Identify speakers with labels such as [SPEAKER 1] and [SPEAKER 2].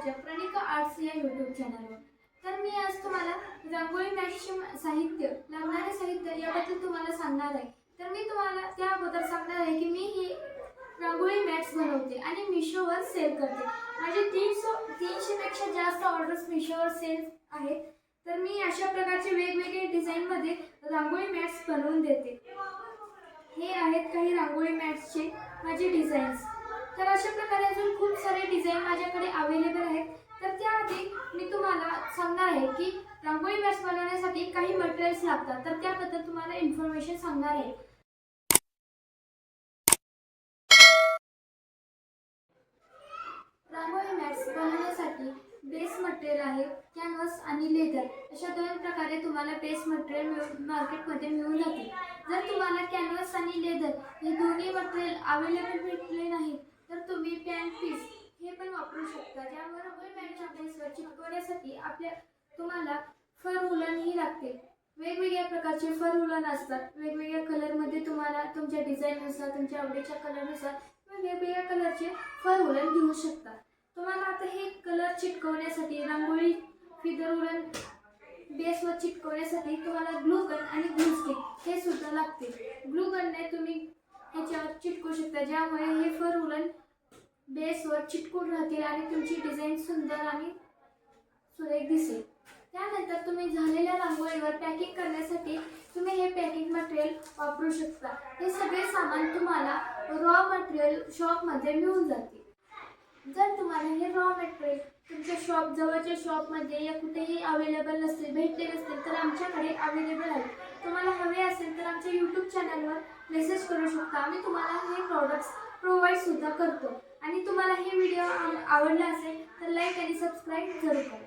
[SPEAKER 1] माझ्या प्रणिका आर्ट्स या यूट्यूब चॅनलवर तर मी आज तुम्हाला रांगोळी मॅटचे साहित्य लागणारे साहित्य याबद्दल तुम्हाला सांगणार आहे. तर मी तुम्हाला त्या अगोदर सांगणार आहे की मी ही रांगोळी मॅट्स बनवते आणि मिशोवर सेल करते. माझे तीनशे तीनशेपेक्षा जास्त ऑर्डर्स मिशोवर सेल आहेत. तर मी अशा प्रकारचे वेगवेगळे डिझाईनमध्ये रांगोळी मॅट्स बनवून देते. हे आहेत काही रांगोळी मॅट्सचे माझे डिझाईन्स तर अशा प्रकारे अजून खूप सारे डिझाईन माझ्याकडे अवेलेबल आहेत. तर त्याआधी मी तुम्हाला सांगणार आहे की रांगोळी मॅट्स बनवण्यासाठी काही मटेरियल्स लागतात. तर त्याबद्दल तुम्हाला इन्फॉर्मेशन सांगणार आहे. रांगोळी मॅट्स बनवण्यासाठी बेस मटेरियल आहे कॅनव्हस आणि लेदर अशा दोन प्रकारे तुम्हाला बेस मटेरियल मार्केटमध्ये मिळून जाते जर तुम्हाला कॅनव्हस आणि लेदर हे दोन्ही मटेरियल अवेलेबल भेटले नाही तर तुम्ही पॅन पीस हे पण वापरू शकता ज्यावर रांगोळी बेसवर आपल्या तुम्हाला फर उलनही लागते. वेगवेगळ्या प्रकारचे फर उलन असतात. वेगवेगळ्या कलरमध्ये तुम्हाला तुमच्या डिझाईननुसार तुमच्या आवडीच्या कलरनुसार तुम्ही वेगवेगळ्या कलरचे फर उलन घेऊ शकता. तुम्हाला आता हे कलर चिटकवण्यासाठी रांगोळी फिदर उलन बेसवर चिटकवण्यासाठी तुम्हाला ग्लू गन आणि ग्लू स्टिक हे सुद्धा लागते. ग्लू चिटकू शकता ज्यामुळे हे फर उलन बेसवर चिटकून राहतील आणि तुमची डिझाईन सुंदर आणि सुरेख दिसेल. त्यानंतर तुम्ही झालेल्या रांगोळीवर पॅकिंग करण्यासाठी तुम्ही हे पॅकिंग मटेरियल वापरू शकता. हे सगळे सामान तुम्हाला रॉ मटेरियल शॉपमध्ये मिळून जाते जर तुम्हाला हे रॉ शॉप जवळच्या शॉपमध्ये या कुठेही अवेलेबल नसतील भेटले नसतील तर आमच्याकडे अवेलेबल आहे तुम्हाला हवे असेल तर आमच्या यूट्यूब चॅनलवर मेसेज करू शकता. आम्ही तुम्हाला हे प्रॉडक्ट्स प्रोव्हाइडसुद्धा करतो. आणि तुम्हाला हे व्हिडिओ आवडला असेल तर लाईक आणि सबस्क्राईब जरूर करा.